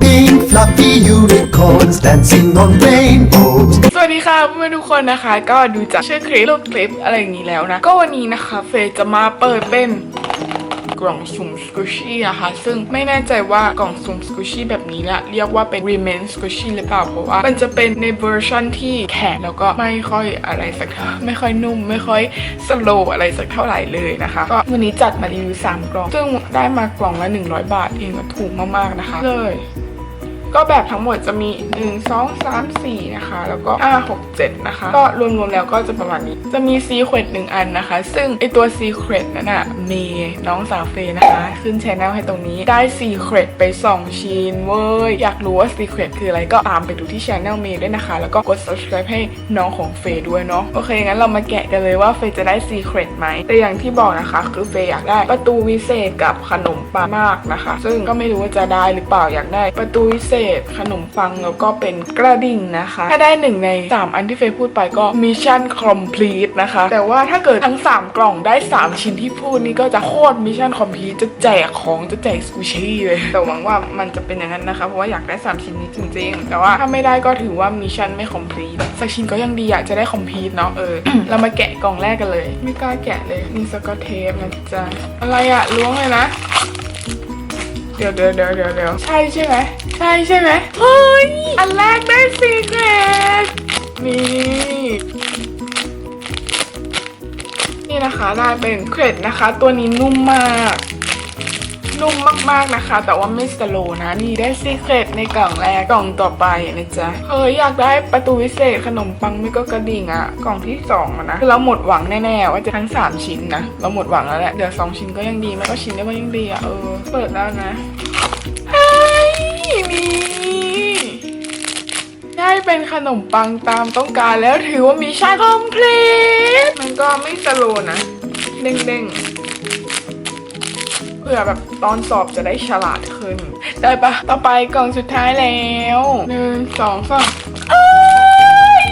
Pink fluffy unicorns dancing on rainbows. สวัสดีค่ะเพื่อนทุกคนนะคะ ก็ดูจากชื่อคลิปรูปคลิปอะไรอย่างนี้แล้วนะ ก็วันนี้นะคะ เฟยจะมาเปิดเป็น กล่องสุ่มสกูชี่นะคะ ซึ่งไม่แน่ใจว่ากล่องสุ่มสกูชี่แบบนี้เนี่ยเรียกว่าเป็น remain squishy หรือเปล่า เพราะว่ามันจะเป็นในเวอร์ชันที่แข็งแล้วก็ไม่ค่อยอะไรสักเท่าไม่ค่อยนุ่ม ไม่ค่อยสโลอะไรสักเท่าไหร่เลยนะคะ ก็วันนี้จัดมารีวิว3กล่อง ซึ่งได้มากล่องละ 100 บาทเองถูกมากๆนะคะ เลยก็แบบทั้งหมดจะมี 1 2 3 4 นะคะ แล้วก็ 5 6 7 นะคะ ก็รวมๆแล้วก็จะประมาณนี้ จะมีซีเครตหนึ่งอันนะคะ ซึ่งไอตัวซีเครตนั้นน่ะ เมย์น้องสาวเฟยนะคะ ขึ้นชแนลให้ตรงนี้ได้ซีเครตไป 2 ชิ้นเว้ย อยากรู้ว่าซีเครตคืออะไรก็ตามไปดูที่ชแนลเมย์ด้วยนะคะ แล้วก็กด subscribe ให้น้องของเฟยด้วยเนาะโอเค งั้นเรามาแกะกันเลยว่าเฟยจะได้ซีเครตไหมแต่อย่างที่บอกนะคะ คือเฟยอยากได้ประตูวิเศษกับขนมปังมากนะคะ ซึ่งก็ไม่รู้ว่าจะได้หรือเปล่าอยากได้ ประตูวิเศษ ขนมปังแล้วก็เป็นกระดิ่งนะคะ ถ้าได้หนึ่งใน 3 อันที่เฟยพูดไปก็มิชชั่นคอมพลีทนะคะ แต่ว่าถ้าเกิดทั้ง 3 กล่องได้ 3 ชิ้นที่พูดนี่ก็จะโคตรมิชชั่นคอมพีจะแจกของจะแจกสกูชี่เลยแต่หวังว่ามันจะเป็นอย่างนั้นนะคะเพราะว่าอยากได้3ชิ้นนี้จริงๆ แต่ว่าถ้าไม่ได้ก็ถือว่ามิชชั่นไม่คอมพลีทสักชิ้นก็ยังดีอะจะได้คอมพลีทเนาะเออเรามาแกะกล่องแรกกันเลย ไม่กล้าแกะเลยมีสกอตเทปนะจ๊ะอะไรอะล้วงเลยนะเดี๋ยวเดี๋ยวเดี๋ยวเดี๋ยวเดี๋ยวใช่ใช่ไหมใช่ใช่ไหมเฮ้ยอันแรกได้ซีเกรตนี่ นี่นะคะได้เป็นเกรดนะคะ ตัวนี้นุ่มมาก นุ่มมากๆนะคะ แต่ว่าไม่สโลว์นะ นี่ได้ซีเครตในกล่องแรกกล่องต่อไปนะจ๊ะเฮ้ยอยากได้ประตูวิเศษขนมปังไม่ก็กระดิ่งอะกล่องที่สองอะนะคือเราหมดหวังแน่ๆว่าจะทั้งสามชิ้นนะเราหมดหวังแล้วแหละเดี๋ยวสองชิ้นก็ยังดีไม่ก็ชิ้นเดียวก็ยังดีอะเออเปิดแล้วนะเฮ้ยนี่ ได้เป็นขนมปังตามต้องการแล้วถือว่ามีชั่นคอมพลีทมันก็ไม่สโลว์นะเด้งๆเพื่อแบบตอนสอบจะได้ฉลาดขึ้น ได้ปะต่อไปกล่องสุดท้ายแล้วหนึ่งสองสามเอ้ย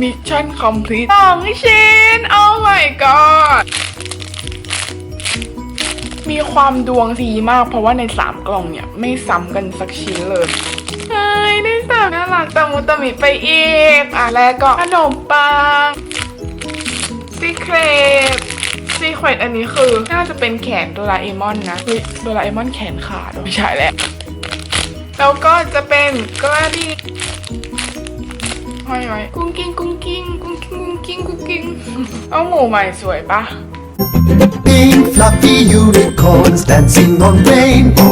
มิชชั่นคอมพลีทสองชิ้นโอ้ my god มีความดวงดีมาก เพราะว่าใน 3 กล่องเนี่ย ไม่ซ้ำกันสักชิ้นเลยเฮ้ยได้สามน่ารักตะมุตะมิไปอีก อะแล้วก็ขนมปังซีเครตซีเครตอันนี้คือ น่าจะเป็นแขนโดราเอมอนนะเฮ้ยโดราเอมอนแขนขาดไม่ใช่แล้วแล้วก็จะเป็นกระดิ่งห้อยไว้กุ้งกิ้งกุ้งกิ้งกุ้งกิ้งกุ้งกิ้งกุ้งกิ้งเอาหมูใหม่สวยปะ Pink fluffy unicorns dancing on rainbows.